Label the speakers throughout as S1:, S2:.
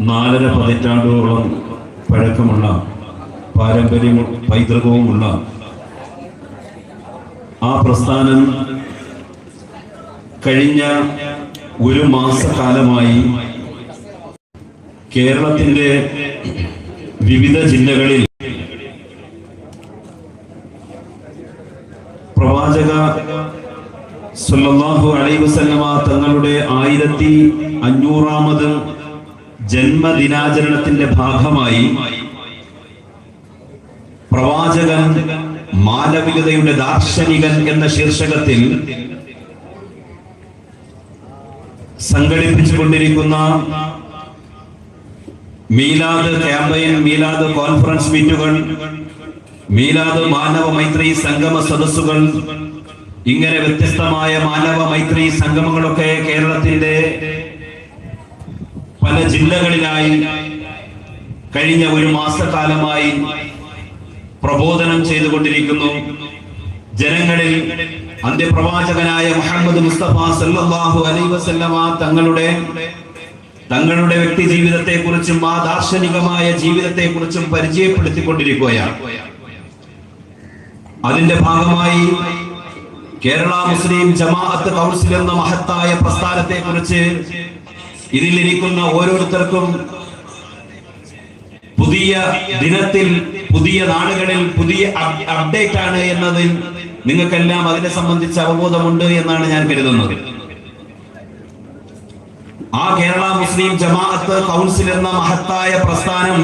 S1: നാലര പതിറ്റാണ്ടുകളോളം പഴക്കമുള്ള പാരമ്പര്യവും പൈതൃകവുമുള്ള ആ പ്രസ്ഥാനം കഴിഞ്ഞ ഒരു മാസക്കാലമായി കേരളത്തിന്റെ വിവിധ ജില്ലകളിൽ പ്രവാചക സല്ലല്ലാഹു അലൈഹി വസല്ലമ തങ്ങളുടെ ആയിരത്തി അഞ്ഞൂറാമത് ജന്മദിനാചരണത്തിന്റെ ഭാഗമായി പ്രവാചകൻ മാനവികതയുടെ ദാർശനികൻ എന്ന ശീർഷകത്തിൽ സംഘടിപ്പിച്ചുകൊണ്ടിരിക്കുന്ന മീലാദ് ക്യാമ്പയിൻ മീലാദ് കോൺഫറൻസ് മീറ്റുകൾ മീലാദ് മാനവ മൈത്രി സംഗമ സദസ്സുകൾ ഇങ്ങനെ വ്യത്യസ്തമായ മാനവ മൈത്രി സംഗമങ്ങളൊക്കെ കേരളത്തിന്റെ പല ജില്ലകളിലായി കഴിഞ്ഞ ഒരു മാസക്കാലമായി പ്രബോധനം ചെയ്തുകൊണ്ടിരിക്കുന്നു. ജനങ്ങളിൽ അന്ത്യപ്രവാചകനായ മുഹമ്മദ് മുസ്തഫ സല്ലാഹു അലൈ വസല്ലമ തങ്ങളുടെ തങ്ങളുടെ വ്യക്തി ജീവിതത്തെ കുറിച്ചും ആ ദാർശനികമായ ജീവിതത്തെ കുറിച്ചും പരിചയപ്പെടുത്തിക്കൊണ്ടിരിക്കുകയാണ്. അതിന്റെ ഭാഗമായി കേരള മുസ്ലിം ജമാഅത്ത് കൗൺസിൽ എന്ന മഹത്തായ പ്രസ്ഥാനത്തെ കുറിച്ച് ഇതിലിരിക്കുന്ന ഓരോരുത്തർക്കും പുതിയ ദിനത്തിൽ പുതിയ നാടുകളിൽ പുതിയ അപ്ഡേറ്റ് ആണ് എന്നതിൽ നിങ്ങൾക്കെല്ലാം അതിനെ സംബന്ധിച്ച് അവബോധമുണ്ട് എന്നാണ് ഞാൻ കരുതുന്നത്. ആ കേരള മുസ്ലിം ജമാഅത്ത് കൗൺസിൽ എന്ന മഹത്തായ പ്രസ്ഥാനം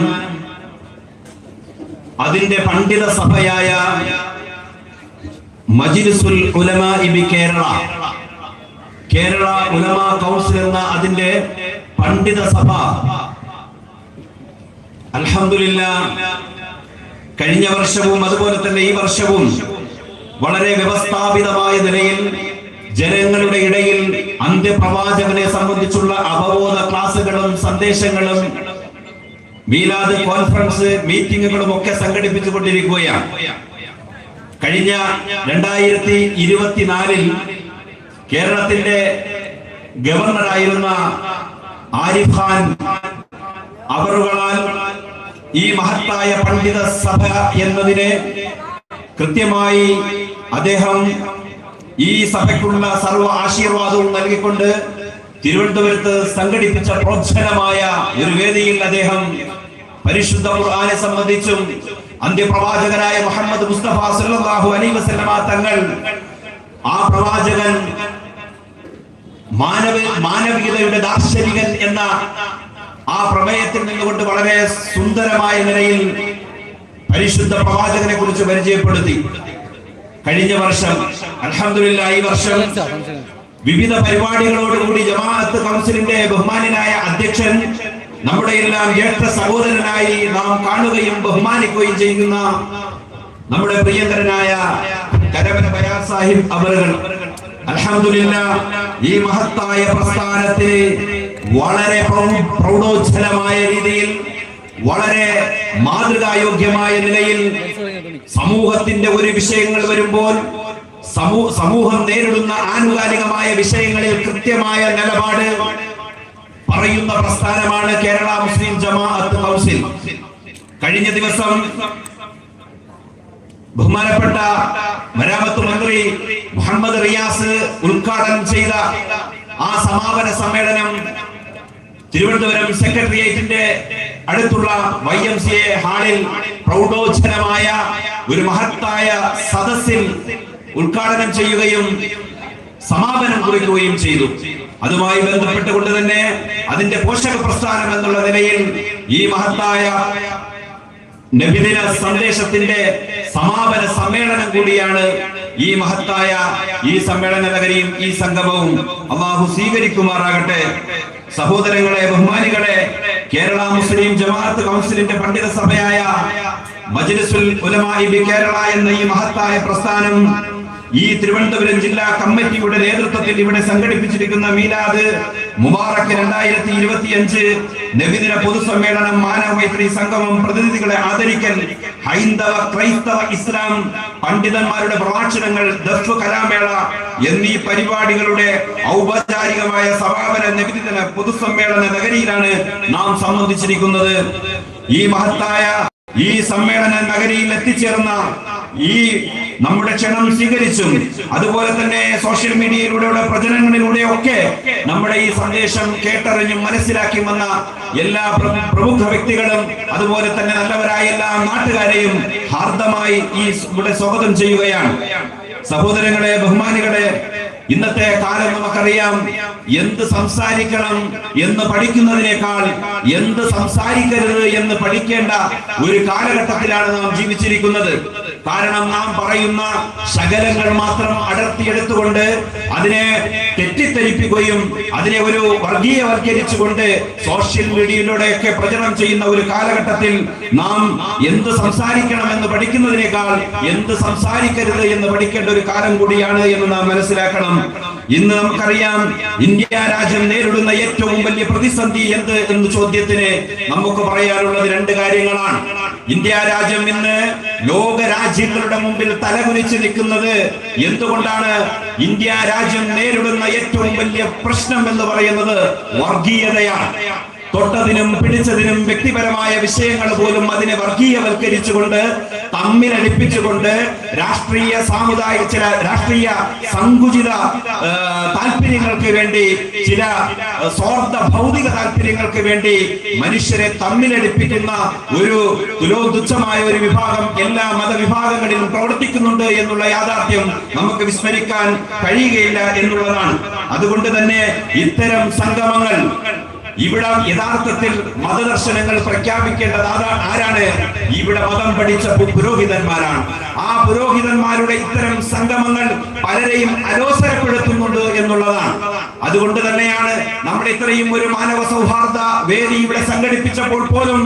S1: അതിന്റെ പണ്ഡിത സഭയായ മജിലിസുൽ ഉലമ ഇബി കേരള കേരള ഉലമ കൗൺസിൽ എന്ന അതിന്റെ പണ്ഡിത സഭ. അലഹമില്ല കഴിഞ്ഞ വർഷവും അതുപോലെ തന്നെ ഈ വർഷവും വളരെ വ്യവസ്ഥാപിതമായ നിലയിൽ ജനങ്ങളുടെ ഇടയിൽ അന്ത്യപ്രവാചകനെ സംബന്ധിച്ചുള്ള അവബോധ ക്ലാസുകളും സന്ദേശങ്ങളും മീലാദ് കോൺഫറൻസ് മീറ്റിങ്ങുകളും ഒക്കെ സംഘടിപ്പിച്ചുകൊണ്ടിരിക്കുകയാണ്. കഴിഞ്ഞ രണ്ടായിരത്തി ഇരുപത്തിനാലിൽ കേരളത്തിന്റെ ഗവർണറായിരുന്ന ആരിഫ് ഖാൻ അവറുകളാൽ ഈ മഹത്തായ പണ്ഡിത സഭ എന്നതിനെ കൃത്യമായി അദ്ദേഹം ഈ സഭയ്ക്കുള്ള സർവ ആശീർവാദവും നൽകിക്കൊണ്ട് തിരുവനന്തപുരത്ത് സംഘടിപ്പിച്ച പ്രോത്സാഹനമായ ഒരു വേദിയിൽ അദ്ദേഹം പരിശുദ്ധ ഖുർആനെ സംബന്ധിച്ചും അന്ത്യപ്രവാചകരായ മുഹമ്മദ് മുസ്തഫ സല്ലല്ലാഹു അലൈഹി വസല്ലമ തങ്ങൾ ആ പ്രവാചകൻ മാനവ മാനവികതയുടെ ദാർശനികൻ എന്ന ആ പ്രമേയത്തിൽ നിന്നുകൊണ്ട് വളരെ സുന്ദരമായ നിലയിൽ പരിശുദ്ധ പ്രവാചകനെ കുറിച്ച് പരിചയപ്പെടുത്തി. കഴിഞ്ഞ വർഷം അലഹമില്ല ഈ വർഷം വിവിധ പരിപാടികളോടുകൂടി ജമാഅത്ത് കൗൺസിലിന്റെ ബഹുമാനായ അധ്യക്ഷൻ നമ്മുടെ എല്ലാം ജ്യേഷ്ഠ സഹോദരനായി നാം കാണുകയും ബഹുമാനിക്കുകയും ചെയ്യുന്ന നമ്മുടെ പ്രിയങ്കരനായ കരവര ബയാസാഹിബ് സാഹിബ് അൽഹംദുലില്ല ഈ മഹത്തായ പ്രസ്ഥാനത്തിന് വളരെ പ്രൗഢോജ്ജലമായ രീതിയിൽ വളരെ മാതൃകായോഗ്യമായ നിലയിൽ സമൂഹത്തിന്റെ ഒരു വിഷയങ്ങൾ വരുമ്പോൾ സമൂ- സമൂഹം നേരിടുന്ന ആനുകാലികമായ വിഷയങ്ങളിൽ കൃത്യമായ നിലപാട് പറയുന്ന പ്രസ്ഥാനമാണ് കേരള മുസ്ലിം ജമാഅത്ത് കൗൺസിൽ. കഴിഞ്ഞ ദിവസം ബഹുമാനപ്പെട്ട മരാമത്ത് മന്ത്രി മുഹമ്മദ് റിയാസ് ഉദ്ഘാടനം ചെയ്ത ആ സമാപന സമ്മേളനം തിരുവനന്തപുരം സെക്രട്ടേറിയറ്റിന്റെ അടുത്തുള്ള വൈ എം സി എ ഹാളിൽ പ്രൗഢോജനമായ ഒരു മഹത്തായ സദസ്സിൽ ഉദ്ഘാടനം ചെയ്യുകയും സമാപനം കുറിക്കുകയും ചെയ്തു. അതുമായി ബന്ധപ്പെട്ടുകൊണ്ട് തന്നെ അതിന്റെ പോഷക പ്രസ്ഥാനം എന്നുള്ള നിലയിൽ ഈ മഹത്തായ നബിദിന സന്ദേശത്തിന്റെ സമാപന സമ്മേളനം കൂടിയാണ് ഈ മഹത്തായ ഈ സമ്മേളന നഗരിയും ഈ സംഗമവും. അള്ളാഹു സ്വീകരിക്കുമാറാകട്ടെ. സഹോദരങ്ങളെ ബഹുമാനികളെ കേരള മുസ്ലിം ജമാഅത്ത് കൗൺസിലിന്റെ പണ്ഡിത സഭയായ മജ്ലിസുൽ ഉലമായി കേരള എന്ന ഈ മഹത്തായ പ്രസ്ഥാനം ഈ തിരുവനന്തപുരം ജില്ലാ കമ്മിറ്റിയുടെ നേതൃത്വത്തിൽ ഇവിടെ സംഘടിപ്പിച്ചിരിക്കുന്ന മീലാദ് മുബാറക് രണ്ടായിരത്തി ഇരുപത്തിയഞ്ച് നബിദിന പൊതുസമ്മേളനം മാനവമൈത്രി സംഗമം പ്രതിനിധികളെ ആദരിക്കൽ. ഹൈന്ദവ ക്രൈസ്തവ ഇസ്ലാം പണ്ഡിതന്മാരുടെ പ്രഭാഷണങ്ങൾ ദഫ് കലാമേള എന്നീ പരിപാടികളുടെ ഔപചാരികമായ സമാപന നബിദിന പൊതുസമ്മേളന നഗരിയിലാണ് നാം സംബന്ധിച്ചിരിക്കുന്നത്. ഈ മഹത്തായ ഈ സമ്മേളന നഗരിയിൽ എത്തിച്ചേർന്ന ഈ നമ്മുടെ ക്ഷണം സ്വീകരിച്ചും അതുപോലെ തന്നെ സോഷ്യൽ മീഡിയയിലൂടെയുള്ള പ്രചരണങ്ങളിലൂടെ ഒക്കെ നമ്മുടെ ഈ സന്ദേശം കേട്ടറിഞ്ഞും മനസ്സിലാക്കി വന്ന എല്ലാ പ്ര- പ്രമുഖ വ്യക്തികളും അതുപോലെ തന്നെ നല്ലവരായ എല്ലാ നാട്ടുകാരെയും ഹാർദമായി ഈ ഇവിടെ സ്വാഗതം ചെയ്യുകയാണ്. സഹോദരങ്ങളെ ബഹുമാനികളെ ഇന്നത്തെ കാലം നമുക്കറിയാം എന്ത് സംസാരിക്കണം എന്ന് പഠിക്കുന്നതിനേക്കാൾ എന്ത് സംസാരിക്കരുത് എന്ന് പഠിക്കേണ്ട ഒരു കാലഘട്ടത്തിലാണ് നാം ജീവിച്ചിരിക്കുന്നത്. കാരണം നാം പറയുന്ന ശകലങ്ങൾ മാത്രം അടർത്തിയെടുത്തുകൊണ്ട് അതിനെ തെറ്റിദ്ധരിപ്പിക്കുകയും അതിനെ ഒരു വർഗീയവൽക്കരിച്ചുകൊണ്ട് സോഷ്യൽ മീഡിയയിലൂടെയൊക്കെ പ്രചരണം ചെയ്യുന്ന ഒരു കാലഘട്ടത്തിൽ നാം എന്ത് സംസാരിക്കണം എന്ന് പഠിക്കുന്നതിനേക്കാൾ എന്ത് സംസാരിക്കരുത് എന്ന് പഠിക്കേണ്ട ഒരു കാലം കൂടിയാണ് എന്ന് നാം മനസ്സിലാക്കണം. ഇന്ന് നമുക്കറിയാം ഇന്ത്യ രാജ്യം നേരിടുന്ന ഏറ്റവും വലിയ പ്രതിസന്ധി എന്ത് എന്ന ചോദ്യത്തിന് നമുക്ക് പറയാനുള്ളത് രണ്ട് കാര്യങ്ങളാണ്. ഇന്ത്യ രാജ്യം ഇന്ന് ലോക രാജ്യങ്ങളുടെ മുമ്പിൽ തലകുനിച്ച് നിൽക്കുന്നത് എന്തുകൊണ്ടാണ് ഇന്ത്യ രാജ്യം നേരിടുന്ന ഏറ്റവും വലിയ പ്രശ്നം എന്ന് പറയുന്നത് വർഗീയതയാണ്. തൊട്ടതിനും പിടിച്ചതിനും വ്യക്തിപരമായ വിഷയങ്ങൾ പോലും അതിനെ വർഗീയവൽക്കരിച്ചുകൊണ്ട് തമ്മിലടിപ്പിച്ചുകൊണ്ട് രാഷ്ട്രീയ സാമുദായിക ചില രാഷ്ട്രീയ സങ്കുചിത താല്പര്യങ്ങൾക്ക് വേണ്ടി ചില സ്വാർത്ഥ ഭൗതിക താല്പര്യങ്ങൾക്ക് വേണ്ടി മനുഷ്യരെ തമ്മിലടിപ്പിക്കുന്ന ഒരു തുലോതുച്ഛമായ ഒരു വിഭാഗം എല്ലാ മതവിഭാഗങ്ങളിലും പ്രവർത്തിക്കുന്നുണ്ട് എന്നുള്ള യാഥാർത്ഥ്യം നമുക്ക് വിസ്മരിക്കാൻ കഴിയുകയില്ല എന്നുള്ളതാണ്. അതുകൊണ്ട് തന്നെ ഇത്തരം സംഗമങ്ങൾ ഇവിടെ യഥാർത്ഥത്തിൽ മതദർശനങ്ങൾ പ്രഖ്യാപിക്കേണ്ടത് ആരാ- ആരാണ്? ഇവിടെ മതം പഠിച്ച പുരോഹിതന്മാരാണ്. ആ പുരോഹിതന്മാരുടെ ഇത്തരം സംഗമങ്ങൾ പലരെയും അലോസരപ്പെടുത്തുന്നുണ്ട് എന്നുള്ളതാണ്. അതുകൊണ്ട് തന്നെയാണ് നമ്മൾ ഇത്രയും ഒരു മാനവ സൗഹാർദ്ദ വേദി ഇവിടെ സംഘടിപ്പിച്ചപ്പോൾ പോലും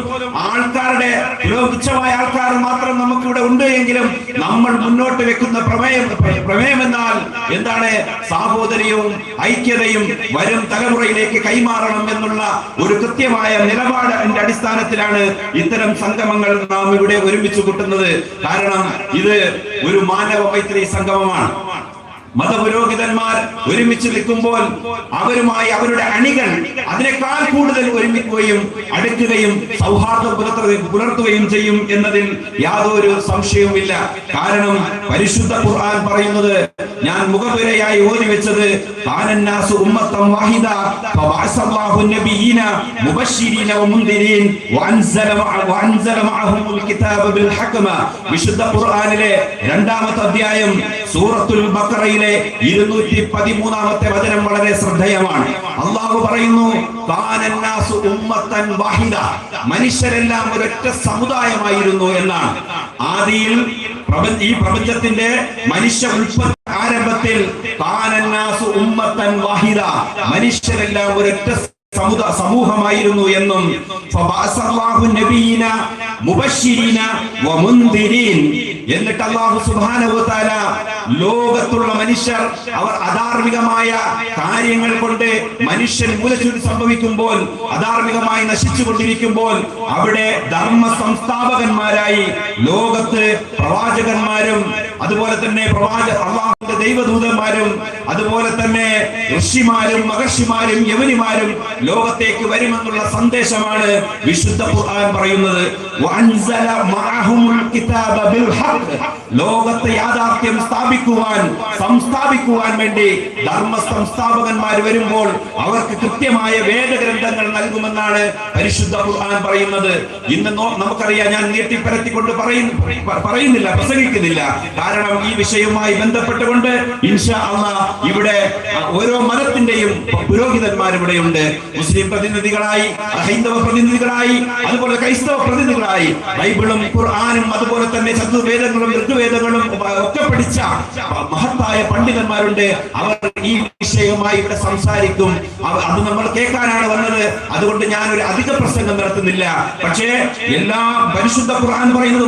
S1: ആൾക്കാരുടെ പുരോഗിച്ചമായ ആൾക്കാർ മാത്രം നമുക്ക് ഇവിടെ ഉണ്ട് എങ്കിലും നമ്മൾ മുന്നോട്ട് വെക്കുന്ന പ്രമേയം പ്രമേയം എന്നാൽ എന്താണ്? സാഹോദര്യവും ഐക്യതയും വരും തലമുറയിലേക്ക് കൈമാറണം എന്നുള്ള ഒരു കൃത്യമായ നിലപാടിന്റെ അടിസ്ഥാനത്തിലാണ് ഇത്തരം സംഗമങ്ങൾ നാം ഇവിടെ ഒരുമിച്ച് കൂട്ടുന്നത്. കാരണം ഇത് ഒരു മാനവ മൈത്രി സംഗമമാണ്. മതപുരോഹിതന്മാർ ഒരുമിച്ച് നിൽക്കുമ്പോൾ അവരുമായി അവരുടെ അണികൾ അതിനേക്കാൾ കൂടുതൽ ഒരുമിക്കുകയും അടുക്കുകയും സൗഹാർദ്ദം പുലർത്തുകയും ചെയ്യും എന്നതിൽ യാതൊരു സംശയവുമില്ല. കാരണം പരിശുദ്ധ ഖുർആൻ പറയുന്നത് ഞാൻ മുഖപുരയായി ഓതി വെച്ചത് വാഹിദ വമുൻദിരീൻ വഅൻസല വഅൻസല മഅഹുൽ ഹക്മ. വിശുദ്ധ ഖുർആനിലെ രണ്ടാമത്തെ അധ്യായം സൂറത്തുൽ ബഖറയിലെ ഇരുന്നൂറ്റി പതിമൂന്നാമത്തെ വചനം വളരെ ശ്രദ്ധേയമാണ്. അള്ളാഹു പറയുന്നു മനുഷ്യരെല്ലാം ഒരൊറ്റ സമുദായമായിരുന്നു എന്നാണ്. ആദിയിൽ ഈ പ്രപഞ്ചത്തിന്റെ മനുഷ്യ ഉൽപ്പത്തി ആരംഭത്തിൽ മനുഷ്യരെല്ലാം ഒരൊറ്റ സമുദ സമൂഹമായിരുന്നു എന്നും എന്നിട്ട് അള്ളാഹു സുബ്ഹാനഹു വതആല ലോകത്തുള്ള മനുഷ്യർ അവർ അധാർമികമായ കാര്യങ്ങൾ കൊണ്ട് മനുഷ്യൻ മൂലച്ചുരുതി സംഭവിക്കുമ്പോൾ അധാർമികമായി നശിച്ചു കൊണ്ടിരിക്കുമ്പോൾ അവിടെ ധർമ്മ സംസ്ഥാപകന്മാരായി ലോകത്ത് പ്രവാചകന്മാരും അതുപോലെ തന്നെ പ്രവാചക ദൈവദൂതന്മാരും അതുപോലെ തന്നെ ഋഷിമാരും മഹർഷിമാരും യവനിമാരും ലോകത്തേക്ക് വരുമെന്നുള്ള സന്ദേശമാണ് വിശുദ്ധ ഖുർആൻ പറയുന്നത്. ലോകത്തെ യാഥാർത്ഥ്യം സ്ഥാപിക്കുവാൻ സംസ്ഥാപിക്കുവാൻ വേണ്ടി ധർമ്മ സംസ്ഥാപകന്മാർ വരുമ്പോൾ അവർക്ക് കൃത്യമായ വേദഗ്രന്ഥങ്ങൾ നൽകുമെന്നാണ് പരിശുദ്ധ ഖുർആൻ പറയുന്നത്. ഇന്ന് നമുക്കറിയാം ഞാൻ നീട്ടിപ്പരത്തിക്കൊണ്ട് പറയുന്നു പറയുന്നില്ല പ്രസംഗിക്കുന്നില്ല. കാരണം ഈ വിഷയവുമായി ബന്ധപ്പെട്ടുകൊണ്ട് ഇൻഷാ അള്ളാ ഇവിടെ ഓരോ മതത്തിന്റെയും പുരോഹിതന്മാർ ഇവിടെയുണ്ട് മുസ്ലിം പ്രതിനിധികളായി ഹൈന്ദവ പ്രതിനിധികളായി അതുപോലെ ക്രൈസ്തവ പ്രതിനിധികളായി. ബൈബിളും ഖുർആാനും അതുപോലെ തന്നെ ചതുർവേദങ്ങളും ഋതുവേദങ്ങളും ഒക്കെ പഠിച്ച മഹത്തായ പണ്ഡിതന്മാരുണ്ട്. അവർ ഈ വിഷയവുമായി ഇവിടെ സംസാരിക്കും. അത് നമ്മൾ കേൾക്കാനാണ് വന്നത്. അതുകൊണ്ട് ഞാൻ ഒരു അധിക പ്രസംഗം നടത്തുന്നില്ല. പക്ഷേ എല്ലാ പരിശുദ്ധ ഖുർആൻ പറയുന്നത്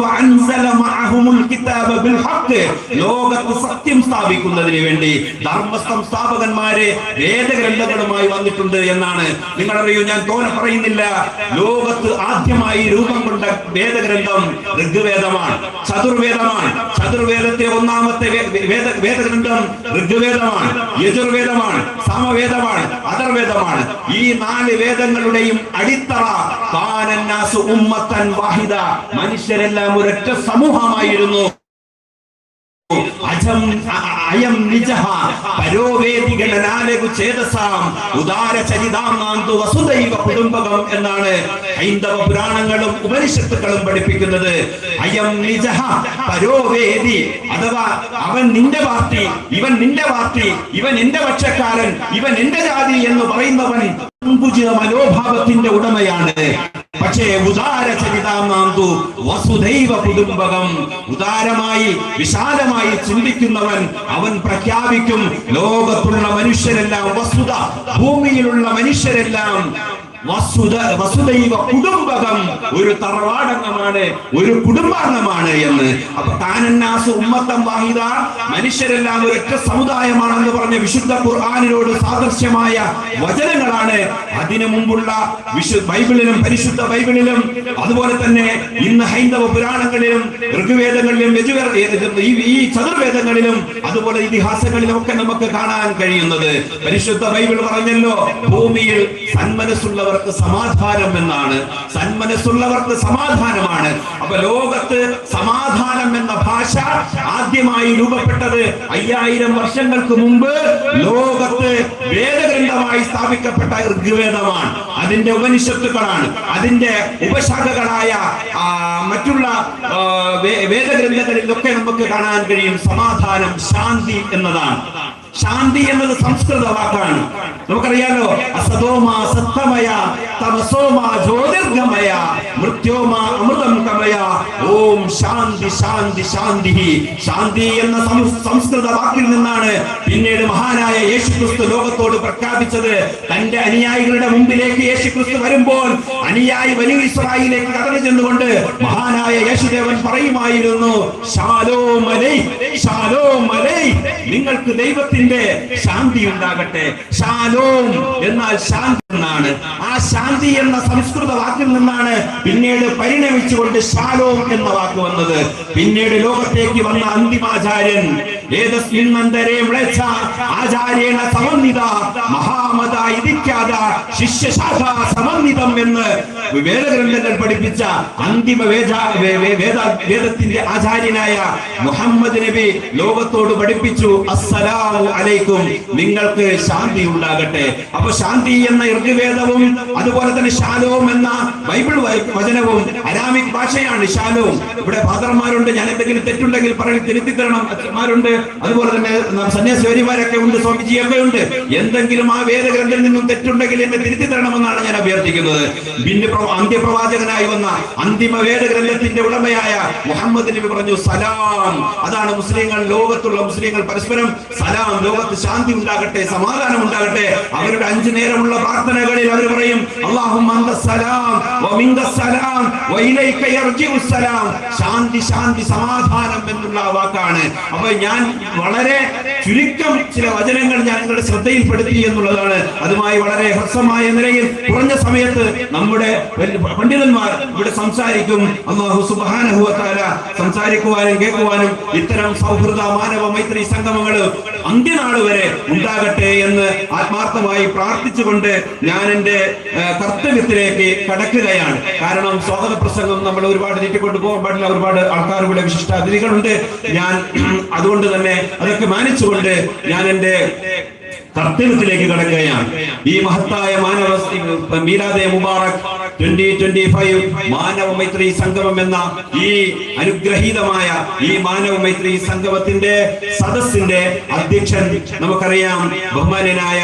S1: ലോകത്ത് സത്യം സ്ഥാപിക്കുന്നതിന് വേണ്ടി ധർമ്മ സംസ്ഥാപകന്മാരെ വേദഗ്രന്ഥങ്ങളുമായി വന്നിട്ടുണ്ട് എന്നാണ്. നിങ്ങൾ അറിയൂ ഞാൻ തോനെ പറയുന്നില്ല. ലോകത്ത് ആദ്യമായി രൂപം കൊണ്ട വേദഗ്രന്ഥം ഋഗ്വേദമാണ്. ചതുർവേദമാണ്. ചതുർവേദത്തെ ഒന്നാമത്തെ വേദ വേദഗ്രന്ഥം ഋഗ്വേദമാണ്. യജുർവേദമാണ്. സമവേദമാണ്. അഥർവേദമാണ്. ഈ നാല് വേദങ്ങളുടെയും അടിത്തറ കാനന്നാസ് ഉമ്മത്തൻ വാഹിദ. മനുഷ്യരെല്ലാം ഒരൊറ്റ സമൂഹമായിരുന്നു. കുടുംബകം എന്നാണ് ഹൈന്ദവ പുരാണങ്ങളും ഉപനിഷത്തുക്കളും പഠിപ്പിക്കുന്നത്. അയം നിജഹ പരോവേദി അഥവാ അവൻ നിന്റെ പാർട്ടി ഇവൻ നിന്റെ പാർട്ടി ഇവൻ എന്റെ പക്ഷക്കാരൻ ഇവൻ എന്റെ ജാതി എന്ന് പറയുന്നവൻ മനോഭാവത്തിന്റെ ഉടമയാണ്. പക്ഷേ ഉദാര ചരിതാമാന്തു വസുദൈവ കുടുംബകം. ഉദാരമായി വിശാലമായി ചിന്തിക്കുന്നവൻ അവൻ പ്രഖ്യാപിക്കും ലോകത്തുള്ള മനുഷ്യരെല്ലാം വസ്തുത ഭൂമിയിലുള്ള മനുഷ്യരെല്ലാം വസുദൈവ കുടുംബകം ഒരു തറവാടംഗമാണ് ഒരു കുടുംബാംഗമാണ് എന്ന്. അപ്പൊ താനന്നാസ് ഉമ്മത്തം വാഹിദ മനുഷ്യരെല്ലാം ഒരൊറ്റ സമുദായമാണെന്ന് പറഞ്ഞ വിശുദ്ധ ഖുർആാനിനോട് സാദൃശ്യമായ വചനങ്ങളാണ്. അതിനു മുമ്പുള്ള വിശു ബൈബിളിലും പരിശുദ്ധ ബൈബിളിലും അതുപോലെ തന്നെ ഇന്ന് ഹൈന്ദവ പുരാണങ്ങളിലും ഋഗ്വേദങ്ങളിലും ഈ ചതുർവേദങ്ങളിലും അതുപോലെ ഇതിഹാസങ്ങളിലും ഒക്കെ നമുക്ക് കാണാൻ കഴിയുന്നത്. പരിശുദ്ധ ബൈബിൾ പറഞ്ഞല്ലോ ഭൂമിയിൽ സന്മനസ്സുള്ളവർക്ക് സമാധാനം എന്നാണ്. സന്മനസ്സുള്ളവർക്ക് സമാധാനമാണ്. അപ്പൊ ലോകത്ത് സമാധാനം എന്ന ഭാഷ ആദ്യമായി രൂപപ്പെട്ടത് അയ്യായിരം വർഷങ്ങൾക്ക് മുമ്പ് ലോകത്ത് വേദഗ്രന്ഥമായി സ്ഥാപിക്കപ്പെട്ട ഋഗ്വേദമാണ്. അതിന്റെ ഉപനിഷത്തുക്കളാണ്. അതിന്റെ ഉപശാഖകളായ മറ്റുള്ള വേദഗ്രന്ഥങ്ങളിലൊക്കെ നമുക്ക് കാണാൻ കഴിയും സമാധാനം ശാന്തി എന്നതാണ്. ശാന്തി എന്നത് സംസ്കൃത വാക്കാണ് നമുക്കറിയാലോ അസതോമാ സത്തമയ തമസോമാ ജ്യോതിർഗമയ മൃത്യോമാ അമൃതം കമയ ഓം ശാന്തി ശാന്തി ശാന്തി. ശാന്തി എന്ന സംസ്കൃത വാക്കിൽ നിന്നാണ് പിന്നീട് മഹാനായ യേശുക്രിസ്തു ലോകത്തോട് പ്രഖ്യാപിച്ചത്. തന്റെ അനുയായികളുടെ മുമ്പിലേക്ക് യേശുക്രിസ്തു വരുമ്പോൾ അനുയായി വലിയ ഇസ്രായിലേക്ക് കടന്നു ചെന്നുകൊണ്ട് മഹാനായ യേശുദേവൻ പറയുമായിരുന്നു ഷാലോ മലൈ ഷാലോ മലൈ നിങ്ങൾക്ക് ദൈവത്തിന്റെ ശാന്തി ഉണ്ടാകട്ടെ. ഷാലോം എന്നാൽ ശാന്തി എന്നാണ് ആ ശാന്തി എന്ന സംസ്കൃത വാക്കിൽ നിന്നാണ് പിന്നീട് പരിണമിച്ചുകൊണ്ട് ശാലോം എന്ന വാക്ക് വന്നത്. പിന്നീട് ലോകത്തേക്ക് വന്ന അന്തിമാചാര്യൻ ആചാര്യേണ സമന്വിത മഹാമത ഇതിക്കാത ശിഷ്യശാഖ സമന്വിതം എന്ന് വേദഗ്രന്ഥങ്ങൾ പഠിപ്പിച്ച അന്തിമ വേദ വേദത്തിന്റെ ആചാര്യനായ മുഹമ്മദ് നബി ലോകത്തോട് പഠിപ്പിച്ചു അസ്സലാമു അലൈക്കും നിങ്ങൾക്ക് ശാന്തി ഉണ്ടാകട്ടെ. അപ്പൊ ശാന്തി എന്ന ഋഗ്വേദവും അതുപോലെ തന്നെ ശാലോം എന്ന ബൈബിൾ വചനവും അരാമിക് ഭാഷയാണ് ശാലോം ഇവിടെ ഫാദർമാരുണ്ട് ഞാൻ എന്തെങ്കിലും തെറ്റുണ്ടെങ്കിൽ പറഞ്ഞ് തിരുത്തി തരണം അച്ഛന്മാരുണ്ട് അതുപോലെ തന്നെ സന്യാസി സന്യാസിമാരൊക്കെ ഉണ്ട് സ്വാമിജിയൊക്കെ ഉണ്ട്. എന്തെങ്കിലും ആ വേദഗ്രന്ഥത്തിൽ നിന്നും തെറ്റുണ്ടെങ്കിൽ എന്നെ തിരുത്തി തരണമെന്നാണ് ഞാൻ അഭ്യർത്ഥിക്കുന്നത് പിന്നെ പ്ര- അന്ത്യപ്രവാചകനായി വന്ന അന്തിമ വേദഗ്രന്ഥത്തിന്റെ ഉടമയായ മുഹമ്മദ് നബി പറഞ്ഞു സലാം. അതാണ് മുസ്ലിങ്ങൾ ലോകത്തുള്ള മുസ്ലിങ്ങൾ പരസ്പരം സലാം ലോകത്ത് ശാന്തി ഉണ്ടാകട്ടെ സമാധാനം ഉണ്ടാകട്ടെ. അവരുടെ അഞ്ചു നേരമുള്ള പ്രാർത്ഥനകളിൽ അവർ പറയും സലാം. ശാന്തി ശാന്തി സമാധാനം എന്നുള്ള വാക്കാണ്. അപ്പൊ ഞാൻ വളരെ ചുരുക്കം ചില വചനങ്ങൾ ഞാൻ നിങ്ങളുടെ ശ്രദ്ധയിൽപ്പെടുത്തി എന്നുള്ളതാണ് അതുമായി വളരെ ഹ്രസ്വമായ നിലയിൽ കുറഞ്ഞ സമയത്ത് നമ്മുടെ പണ്ഡിതന്മാർ ഇവിടെ സംസാരിക്കും. അള്ളാഹു തആല സംസാരിക്കുവാനും കേൾക്കുവാനും ഇത്തരം സൗഹൃദ മാനവ മൈത്രി സംഗമങ്ങൾ അന്ത്യനാൾ വരെ ഉണ്ടാകട്ടെ എന്ന് ആത്മാർത്ഥമായി പ്രാർത്ഥിച്ചുകൊണ്ട് ഞാൻ എന്റെ കർത്തവ്യത്തിലേക്ക് കടക്കുകയാണ്. കാരണം സ്വാഗത പ്രസംഗം നമ്മൾ ഒരുപാട് നീട്ടിക്കൊണ്ട് പോകാൻ പാടില്ല. ഒരുപാട് ആൾക്കാർ ഇവിടെ വിശിഷ്ട അതിഥികളുണ്ട് ഞാൻ അതുകൊണ്ട് തന്നെ അതൊക്കെ മാനിച്ചുകൊണ്ട് ഞാൻ എന്റെ കർത്തവ്യത്തിലേക്ക് കടക്കുകയാണ്. ഈ മഹത്തായ മാനവ മീലാദെ മുബാറക് ട്വന്റി ട്വന്റി ഫൈവ് മാനവ മൈത്രി സംഗമം എന്ന ഈ അനുഗ്രഹീതമായ ഈ മാനവ മൈത്രി സംഗമത്തിന്റെ സദസ്സിന്റെ അധ്യക്ഷൻ നമുക്കറിയാം ബഹുമാനായ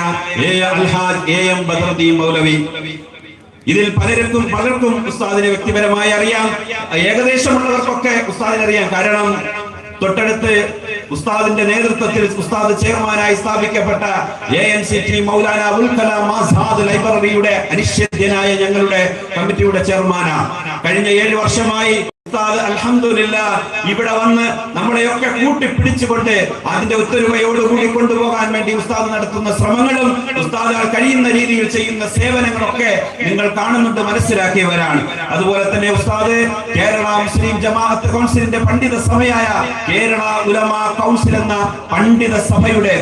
S1: എ അൽഹാജ് എ എം ബദറുദ്ദീൻ മൗലവി. ഇതിൽ പലർക്കും പലർക്കും ഉസ്താദിനെ വ്യക്തിപരമായി അറിയാം. ഏകദേശമുള്ളവർക്കൊക്കെ ഉസ്താദിനെ അറിയാം. കാരണം തൊട്ടടുത്ത് ഉസ്താദിന്റെ നേതൃത്വത്തിൽ ഉസ്താദ് ചെയർമാനായി സ്ഥാപിക്കപ്പെട്ട A N C T Maulana Abul Kalam Azad ലൈബ്രറിയുടെ അനിശ്ചിതനായ ഞങ്ങളുടെ കമ്മിറ്റിയുടെ ചെയർമാനാണ് കഴിഞ്ഞ ഏഴ് വർഷമായി ഉസ്താദ് അൽഹംദുലില്ല ഇവിടെ വന്ന് നമ്മളെയൊക്കെ കൂട്ടിപ്പിടിച്ചുകൊണ്ട് അതിന്റെ ഉത്തരവയോടുകൂടി കൊണ്ടുപോകാൻ വേണ്ടി ഉസ്താദ് നടത്തുന്ന ശ്രമങ്ങളും ഉസ്താദാൽ കഴിയുന്ന രീതിയിൽ ചെയ്യുന്ന സേവനങ്ങളൊക്കെ നിങ്ങൾ കാണുന്നുണ്ട് മനസ്സിലാക്കിയവരാണ്. അതുപോലെ തന്നെ ഉസ്താദ് കേരള മുസ്ലിം ജമാഅത്ത് കൗൺസിലിന്റെ പണ്ഡിത സഭയായ കേരള ഉലമ കൗൺസിൽ എന്ന പണ്ഡിത സഭയുടെ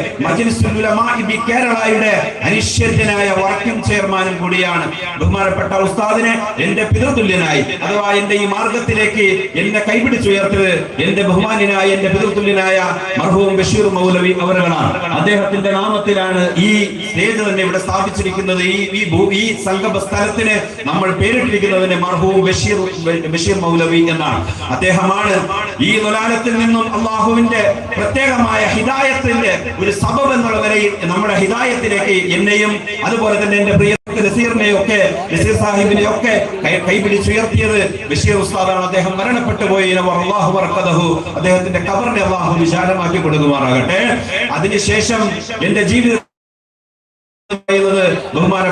S1: കേരളയുടെ അനിശ്ചിതനായ വർക്കിംഗ് ചെയർമാനും കൂടിയാണ്. ബഹുമാനപ്പെട്ട ഉസ്താദിനെ എന്റെ പിതൃതുല്യനായി അഥവാ എന്റെ ഈ മാർഗത്തിലേക്ക് എന്നെ കൈപിടിച്ചുയർത്തത് എന്റെ ബഹുമാനായ എന്റെ പിതൃതുല്യനായ മർഹൂം ബഷീർ മൗലവി അവരുകളാണ്. അദ്ദേഹത്തിന്റെ നാമത്തിലാണ് ഈ സ്റ്റേജ് തന്നെ ഇവിടെ സ്ഥാപിച്ചിരിക്കുന്നത്. ഈ ഈ ഈ സംഗമ സ്ഥലത്തിന് നമ്മൾ പേരിട്ടിരിക്കുന്നതിന് മർഹൂം ബഷീർ ബഷീർ മൗലവി എന്നാണ്. അദ്ദേഹമാണ് ഈ ദുലാലത്തിൽ നിന്നും അള്ളാഹുവിന്റെ പ്രത്യേകമായ ഹിദായത്തിന്റെ ഒരു സബബ് എന്നുള്ള നിലയിൽ നമ്മുടെ ഹിദായത്തിലേക്ക് എന്നെയും അതുപോലെ തന്നെ എന്റെ പ്രിയ ഒക്കെ നസീർ സാഹിബിനെ ഒക്കെ കൈപിടിച്ചുയർത്തിയത് ബഷീർ ഉസ്താദാണ്. അദ്ദേഹം മരണപ്പെട്ടു പോയി. അള്ളാഹു വർക്കതഹു അദ്ദേഹത്തിന്റെ കബറിനെ അള്ളാഹു വിശാലമാക്കി കൊടുക്കുമാറാകട്ടെ. അതിനുശേഷം എന്റെ ജീവിതം ബഹുമാന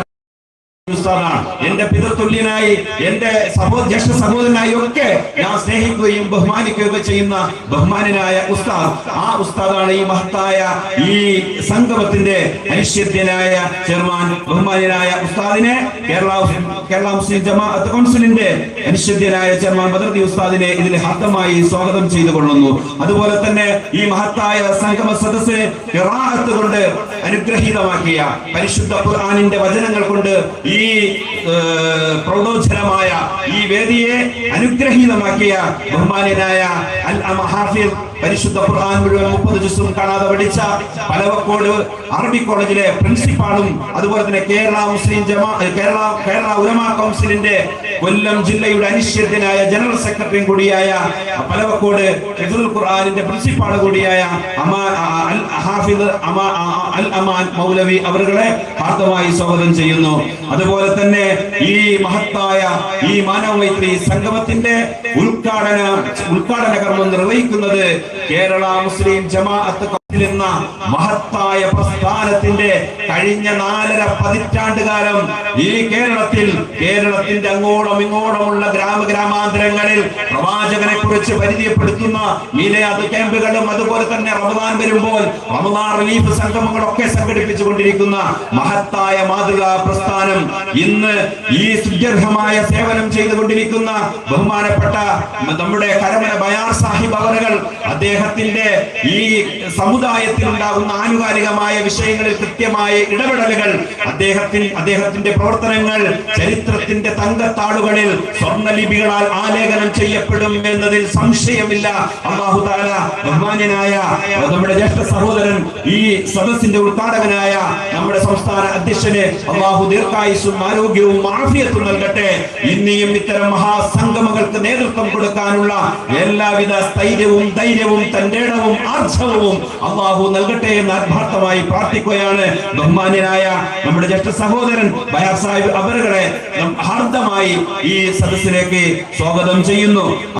S1: ഉസ്താദാണ് എന്റെ പിതൃതുല്യനായി എന്റെ സഹോദര ജ്യേഷ്ഠ സഹോദരനായി ഒക്കെ ഞാൻ സ്നേഹിക്കുകയും ബഹുമാനിക്കുകയും ചെയ്യുന്ന ബഹുമാനനായ ഉസ്താദ്. ആ ഉസ്താദാണ് ഈ മഹത്തായ ഈ സംഗമത്തിന്റെ ഐശ്വര്യനായ ചെയർമാൻ ബഹുമാനനായ ഉസ്താദിനെ കേരള കേരള മുസ്ലിം ജമാഅത്ത് കൗൺസിലിന്റെ ഐശ്വര്യനായ ചെയർമാൻ ബദർദി ഉസ്താദിനെ ഇതിൽ ഹർദ്ദമായി സ്വാഗതം ചെയ്തു കൊള്ളുന്നു. അതുപോലെ തന്നെ ഈ മഹത്തായ സംഗമ സദസ് കൊണ്ട് അനുഗ്രഹീതമാക്കിയ പരിശുദ്ധ ഖുർആാനിന്റെ വചനങ്ങൾ കൊണ്ട് ഈ പ്രൗഢോജ്ജലമായ ഈ വേദിയെ അനുഗ്രഹീതമാക്കിയ ബഹുമാനായ അൽ അമഹാഫിർ പരിശുദ്ധ ഖുർആൻ മുഴുവൻ മുപ്പത് ജുസും കാണാതെ പഠിച്ച പലവക്കോട് അറബി കോളേജിലെ പ്രിൻസിപ്പാളും അതുപോലെ തന്നെ കേരള മുസ്ലിം ജമാ കേരള കേരള ഉലമ കൗൺസിലിന്റെ കൊല്ലം ജില്ലയുടെ അനിശ്ചിതനായ ജനറൽ സെക്രട്ടറിയും കൂടിയായ പലവക്കോട് ഹിഫ്ദുൽ ഖുർആനിന്റെ പ്രിൻസിപ്പാൾ കൂടിയായ അൽ അമാൻ മൗലവി അവരുടെ ഹാർദമായി സ്വാഗതം ചെയ്യുന്നു. അതുപോലെ തന്നെ ഈ മഹത്തായ ഈ മാനവ മൈത്രി സംഗമത്തിന്റെ ഉദ്ഘാടന ഉദ്ഘാടന കർമ്മം നിർവഹിക്കുന്നത് കേരള മുസ്ലിം ജമാഅത്ത് എന്ന മഹത്തായ പ്രസ്ഥാനത്തിന്റെ കഴിഞ്ഞ നാലര പതിറ്റാണ്ടുകാലം ഈ കേരളത്തിൽ കേരളത്തിന്റെ അങ്ങോളം ഇങ്ങോളമുള്ള ഗ്രാമ ഗ്രാമാന്തരങ്ങളിൽ പ്രവാചകനെ കുറിച്ച് പരിചയപ്പെടുത്തുന്ന മീലയാത് ക്യാമ്പുകളും അതുപോലെ തന്നെ റമദാൻ വരുമ്പോൾ റമദാൻ റിലീഫ് സംഗമങ്ങളൊക്കെ സംഘടിപ്പിച്ചു കൊണ്ടിരിക്കുന്ന മഹത്തായ മാതൃകാ പ്രസ്ഥാനം ഇന്ന് ഈ സുദീർഘമായ സേവനം ചെയ്തുകൊണ്ടിരിക്കുന്ന ബഹുമാനപ്പെട്ട നമ്മുടെ കരമന ബയാർ സാഹിബ് അവറുകൾ അദ്ദേഹത്തിന്റെ ഈ സമുദായത്തിൽ ഉണ്ടാകുന്ന ആനുകാലികമായ വിഷയങ്ങളിൽ കൃത്യമായ ഇടപെടലുകൾ അദ്ദേഹത്തിൽ അദ്ദേഹത്തിന്റെ പ്രവർത്തനങ്ങൾ ചരിത്രത്തിന്റെ തങ്കത്താളുകളിൽ സ്വർണലിപികളാൽ ആലേഖനം ചെയ്യപ്പെടും എന്നതിൽ സംശയമില്ല. അള്ളാഹു താല ബഹുമാന്യനായ നമ്മുടെ ജ്യേഷ്ഠ സഹോദരൻ ഈ സദസ്സിന്റെ ഉദ്ഘാടകനായ നമ്മുടെ സംസ്ഥാന അധ്യക്ഷന് അള്ളാഹു ദീർഘായുസും ആരോഗ്യവും ആഫിയത്തും നൽകട്ടെ. ഇനിയും ഇത്തരം മഹാസംഗമങ്ങൾക്ക് നേതൃത്വം കൊടുക്കാനുള്ള എല്ലാവിധ സ്ഥൈര്യവും ധൈര്യവും തന്റെ ഇടവും ആർജവവും അള്ളാഹു നൽകട്ടെ എന്ന് ആത്മാർത്ഥമായി പ്രാർത്ഥിക്കുകയാണ് ബഹുമാന്യനായ നമ്മുടെ ജ്യേഷ്ഠ സഹോദരൻ ബയാർ സാഹിബ് അവരുകളെ ഹാർദമായി ഈ സദസ്സിലേക്ക് സ്വാഗതം ചെയ്യുന്നു.